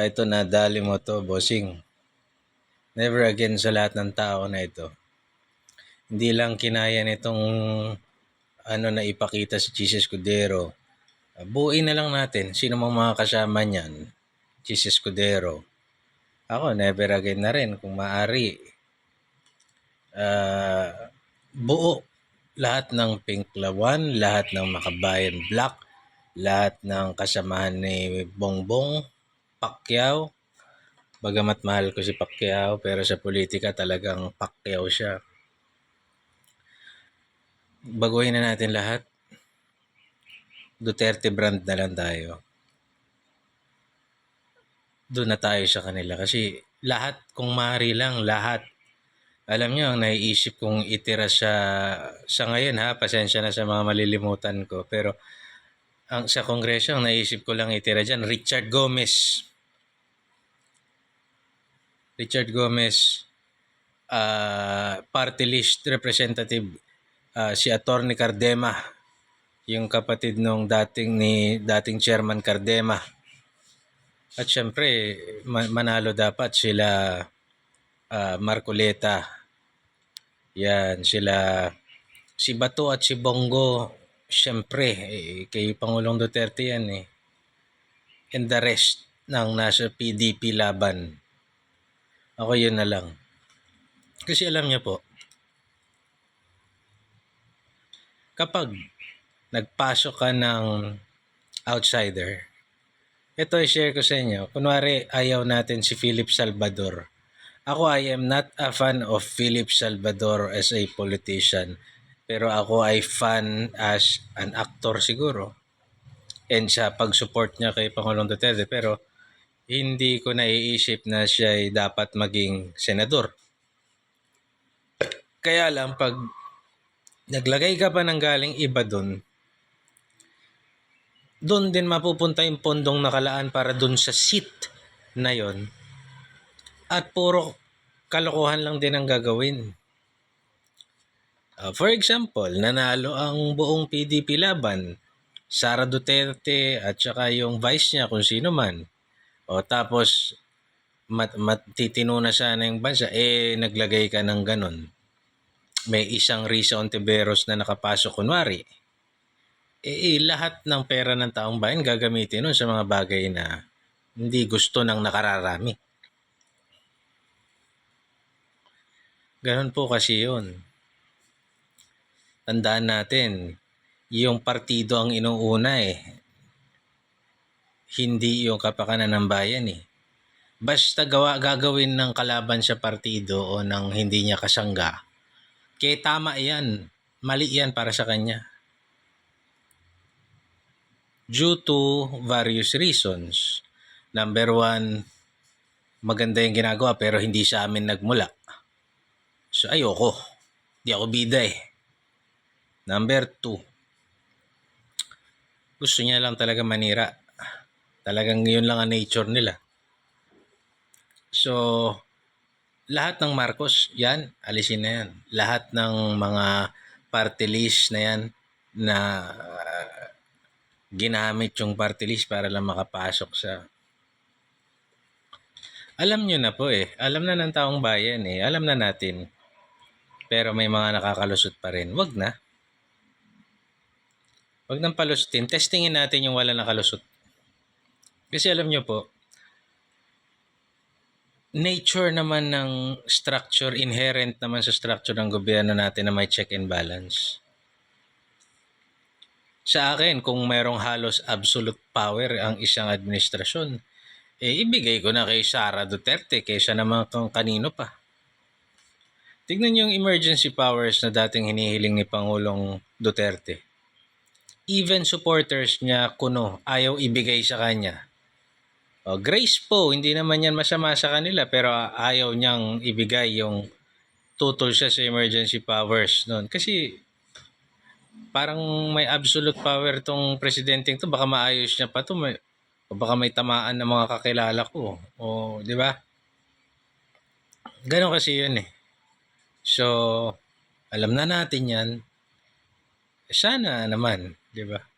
Ah, ito nadali mo to, bossing. Never again sa lahat ng tao na ito. Hindi lang kinaya nitong ano na ipakita si Jesus Escudero. Ah, Buuin na lang natin. Sino mang mga kasama niyan? Jesus Escudero. Ako, never again na rin kung maaari. Ah, buo lahat ng Pinklawan, lahat ng Makabayan Black, lahat ng kasamahan ni Bongbong, Pacquiao. Bagamat mahal ko si Pacquiao, pero sa politika talagang Pacquiao siya. Baguhin na natin lahat. Duterte brand na lang tayo. Doon na tayo sa kanila kasi lahat, kung maaari lang, lahat. Alam nyo, ang naiisip kong itira sa, sa ngayon ha, pasensya na sa mga malilimutan ko, pero ang sa kongreso, ang naisip ko lang itira dyan, Richard Gomez. Richard Gomez, ah, party list representative, ah, si Attorney Cardema, yung kapatid nung dating ni dating chairman Cardema. At syempre, ma- manalo dapat sila ah, Marcoleta. Yan, sila si Bato at si Bongo. Syempre, eh, kay Pangulong Duterte yan eh. And the rest ng nasa PDP laban. Ako yun na lang. Kasi alam niyo po, kapag nagpasok ka ng outsider, ito i-share ko sa inyo. Kunwari, ayaw natin si Philip Salvador. Ako, I am not a fan of Philip Salvador as a politician. Pero ako ay fan as an actor siguro. And sa pag-support niya kay Pangulong Duterte. Pero hindi ko naiisip na siya ay dapat maging senador. Kaya lang, pag naglagay ka pa ng galing iba doon, doon din mapupunta yung pondong nakalaan para doon sa seat na yon. At puro kalokohan lang din ang gagawin. Uh, for example, nanalo ang buong PDP laban, Sara Duterte at saka yung vice niya kung sino man. O tapos mat, matitino na sana yung bansa, eh naglagay ka ng ganun. May isang Risa Ontiveros na nakapasok kunwari. Eh, eh lahat ng pera ng taong bayan gagamitin nun sa mga bagay na hindi gusto ng nakararami. Ganon po kasi yun. Tandaan natin, yung partido ang inuuna eh. Hindi yung kapakanan ng bayan eh. Basta gawa, gagawin ng kalaban sa partido o ng hindi niya kasangga, kaya tama yan. Mali yan para sa kanya. Due to various reasons. Number one, maganda yung ginagawa pero hindi sa amin nagmula. So ayoko. Di ako bida eh. Number two, gusto niya lang talaga manira. Talagang yun lang ang nature nila. So, lahat ng Marcos, yan, alisin na yan. Lahat ng mga party list na yan na ginamit yung party list para lang makapasok sa alam nyo na po eh. Alam na ng taong bayan eh. Alam na natin. Pero may mga nakakalusot pa rin. Wag na. Wag nang palusutin. Testingin natin yung wala nakalusot. Kasi alam nyo po, nature naman ng structure, inherent naman sa structure ng gobyerno natin na may check and balance. Sa akin, kung mayroong halos absolute power ang isang administrasyon, eh ibigay ko na kay Sara Duterte kaysa naman kung kanino pa. Tignan yung emergency powers na dating hinihiling ni Pangulong Duterte. Even supporters niya kuno ayaw ibigay sa kanya. O, grace po, hindi naman yan masama sa kanila pero ayaw niyang ibigay yung tutol siya sa emergency powers noon. Kasi parang may absolute power tong presidenteng to baka maayos niya pa to may, o baka may tamaan ng mga kakilala ko o di ba? Ganon kasi yun eh. So alam na natin yan. Sana naman di ba